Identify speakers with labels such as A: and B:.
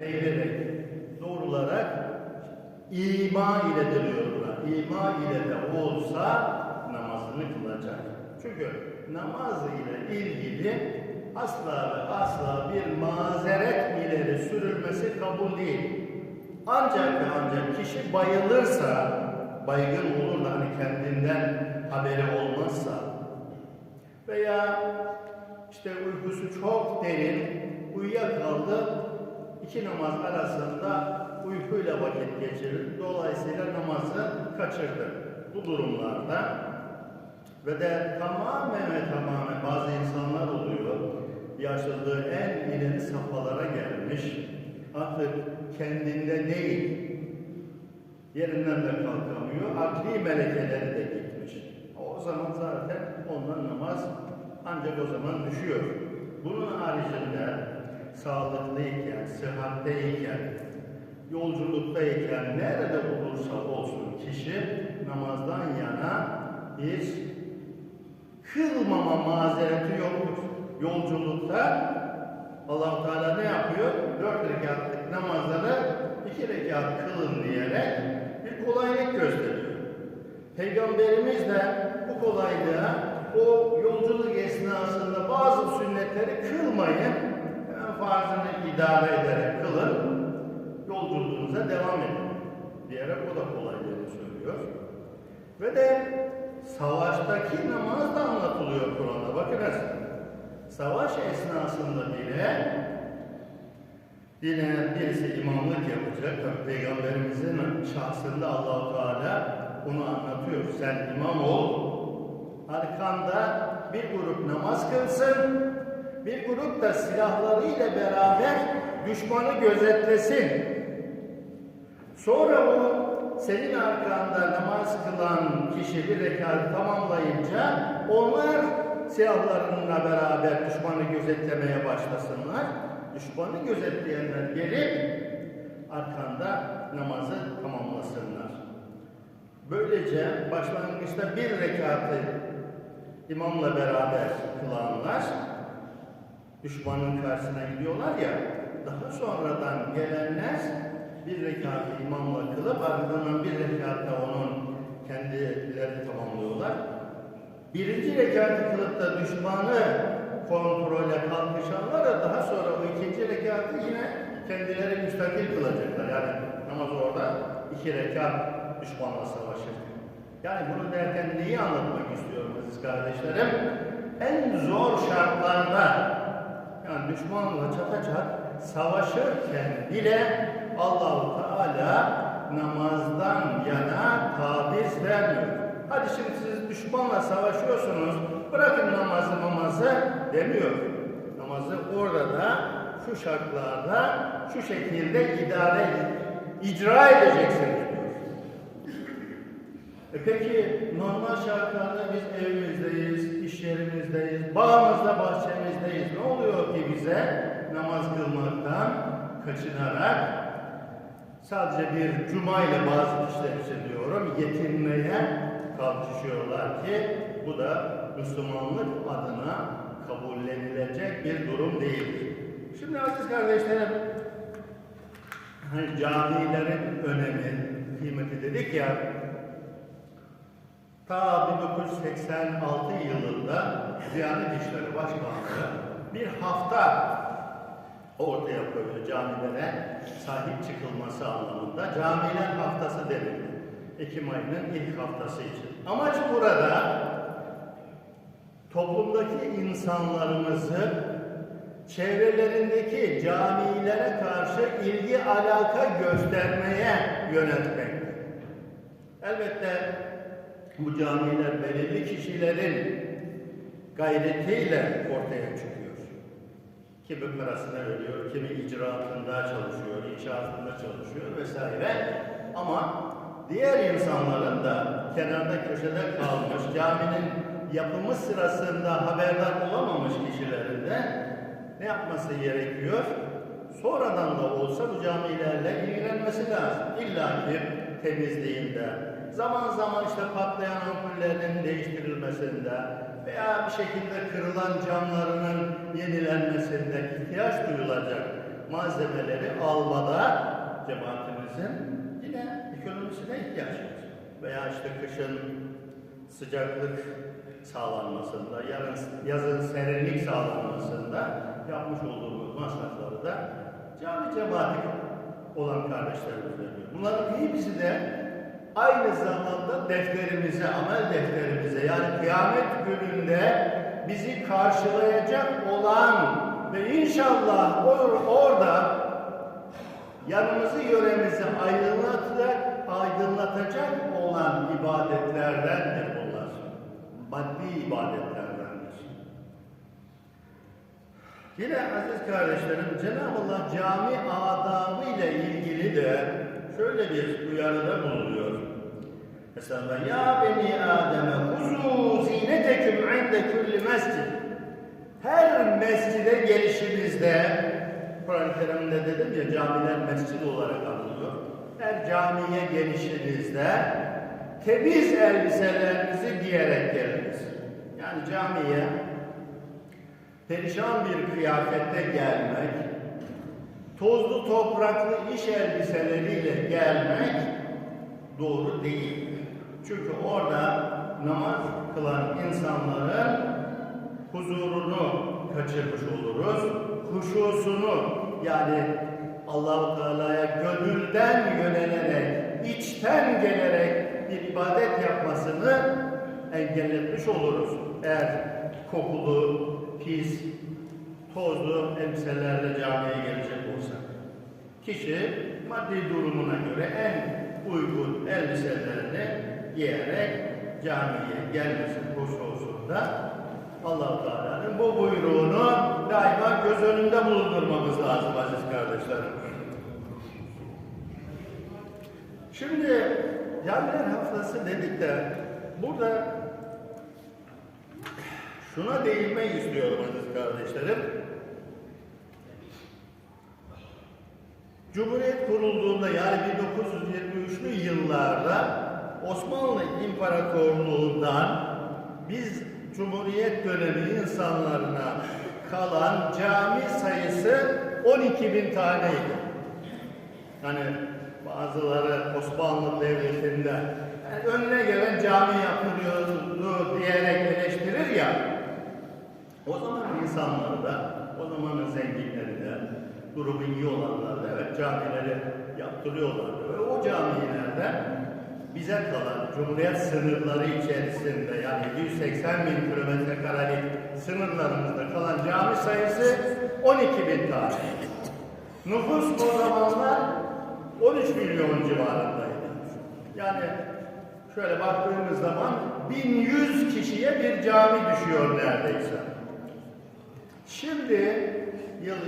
A: eğilerek, doğrularak ima ile diliyorlar. İma ile de olsa namazını kılacak. Çünkü namaz ile ilgili asla ve asla bir mazeret ileri sürülmesi kabul değil. Ancak ve ancak kişi bayılırsa, baygın olur da hani kendinden haberi olmazsa veya işte uykusu çok derin, uyuyakaldı, iki namaz arasında uykuyla vakit geçirir. Dolayısıyla namazı kaçırdı. Bu durumlarda ve de tamamen ve tamamen bazı insanlar oluyor, yaşadığı en ileri safhalara gelmiş, artık kendinde değil, yerinden de kalkamıyor, akli melekeleri de gitmiş. O zaman zaten ondan namaz ancak o zaman düşüyor. Bunun haricinde sağlıklıyken, sıhhatteyken, yolculuktayken, nerede olursa olsun kişi namazdan yana bir kılmama mazereti yoktur. Yolculukta allah Teala ne yapıyor? Dört rekatlık namazları iki rekat kılın diyerek bir kolaylık gösteriyor. Peygamberimiz de bu kolaylığa o yolculuk esnasında bazı sünnetleri kılmayın, farzını idare ederek kılın, yolculuğunuza devam edin diyerek o da kolaylığını söylüyor. Ve de savaştaki namaz da anlatılıyor Kur'an'da. Bakınız, savaş esnasında bile yine birisi imamlık yapacak. Tabii Peygamberimizin şahsında Allahu Teala onu anlatıyor. Sen imam ol, arkanda bir grup namaz kılsın, bir grup da silahlarıyla beraber düşmanı gözetlesin. Sonra o senin arkanda namaz kılan kişi bir rekat tamamlayınca onlar silahlarıyla beraber düşmanı gözetlemeye başlasınlar. Düşmanı gözetleyenler gelip arkanda namazı tamamlasınlar. Böylece başlangıçta bir rekatı imamla beraber kılanlar düşmanın karşısına gidiyorlar ya daha sonradan gelenler bir rekatı imamla kılıp ardından bir rekatta onun kendileri tamamlıyorlar. Birinci rekatı kılıp da düşmanı kontrole kalkışanlar da daha sonra o ikinci rekatı yine kendileri müstakil kılacaklar. Yani namaz orada iki rekat düşmanla savaşır. Yani bunu derken neyi anlatmak istiyorum aziz kardeşlerim? En zor şartlarda yani düşmanla çatacak savaşırken bile Allahu Teala namazdan yana taviz vermiyor. Hadi şimdi siz düşmanla savaşıyorsunuz, bırakın namazı namazı demiyor. Namazı orada da şu şartlarda şu şekilde idare icra edeceksiniz. E peki normal şartlarda biz evimizdeyiz, iş yerimizdeyiz, bağımızda, bahçemizdeyiz. Ne oluyor ki bize namaz kılmaktan kaçınarak sadece bir cuma ile bazı kişiler için diyorum yetinmeye kalkışıyorlar ki bu da Müslümanlık adına kabullenilecek bir durum değildir. Şimdi aziz kardeşlerim hani camilerin önemi, kıymeti dedik ya Ta 1986 yılında Diyanet İşleri Başkanlığı bir hafta ortaya koyuyor camilere sahip çıkılması anlamında. Camiler haftası denildi. Ekim ayının ilk haftası için. Amaç burada toplumdaki insanlarımızı çevrelerindeki camilere karşı ilgi alaka göstermeye yöneltmek. Elbette bu camiler belirli kişilerin gayretiyle ortaya çıkıyor. Kimi parasını veriyor, kimi icraatında çalışıyor, inşaatında çalışıyor vesaire. Ama diğer insanların da kenarda köşede kalmış, caminin yapımı sırasında haberdar olamamış kişilerin de ne yapması gerekiyor? Sonradan da olsa bu camilerle ilgilenmesi lazım. İlla ki temizliğinde, zaman zaman işte patlayan ampullerinin değiştirilmesinde veya bir şekilde kırılan camlarının yenilenmesinde ihtiyaç duyulacak malzemeleri almada cemaatimizin yine ekonomisine ihtiyaç var. Veya işte kışın sıcaklık sağlanmasında, yarın, yazın serinlik sağlanmasında yapmış olduğumuz masrafları da cami cemaati olan kardeşlerimiz veriyor. Bunların hepsi de aynı zamanda defterimize, amel defterimize yani kıyamet gününde bizi karşılayacak olan ve inşallah or- orada yanımızı yöremizi aydınlatacak, aydınlatacak olan ibadetlerdendir bunlar. Maddi ibadetlerdendir. Yine aziz kardeşlerim Cenab-ı Allah cami adabı ile ilgili de şöyle bir uyarıda bulunuyor. Mesela ya beni Adem'e huzu zineteküm inde kulli mescid. Her mescide gelişinizde Kur'an-ı Kerim'de dedim ya camiler mescid olarak anılıyor. Her camiye gelişinizde temiz elbiselerinizi giyerek geliniz. Yani camiye perişan bir kıyafette gelmek, tozlu topraklı iş elbiseleriyle gelmek doğru değil. Çünkü orada namaz kılan insanların huzurunu kaçırmış oluruz. Huşusunu yani Allahu Teala'ya gönülden yönelerek, içten gelerek ibadet yapmasını engelletmiş oluruz. Eğer kokulu, pis, tozlu elbiselerle camiye gelecek olsa. Kişi maddi durumuna göre en uygun elbiselerini giyerek camiye gelmesi hususunda allah Teala'nın bu buyruğunu daima göz önünde bulundurmamız lazım aziz kardeşlerim. Şimdi camiler haftası dedik de burada şuna değinmek istiyorum aziz kardeşlerim. Cumhuriyet kurulduğunda yani 1923'lü yıllarda Osmanlı İmparatorluğu'ndan biz Cumhuriyet dönemi insanlarına kalan cami sayısı 12 bin taneydi. Hani bazıları Osmanlı Devleti'nde yani önüne gelen cami yapılıyordu diyerek eleştirir ya. O zaman insanlar da, o de, durumu iyi olanlar da evet camileri yaptırıyorlardı. Ve o camilerden bize kalan Cumhuriyet sınırları içerisinde yani 180 bin kilometre karelik sınırlarımızda kalan cami sayısı 12 bin tane. Nüfus o zamanlar 13 milyon civarındaydı. Yani şöyle baktığımız zaman 1100 kişiye bir cami düşüyor neredeyse. Şimdi yıl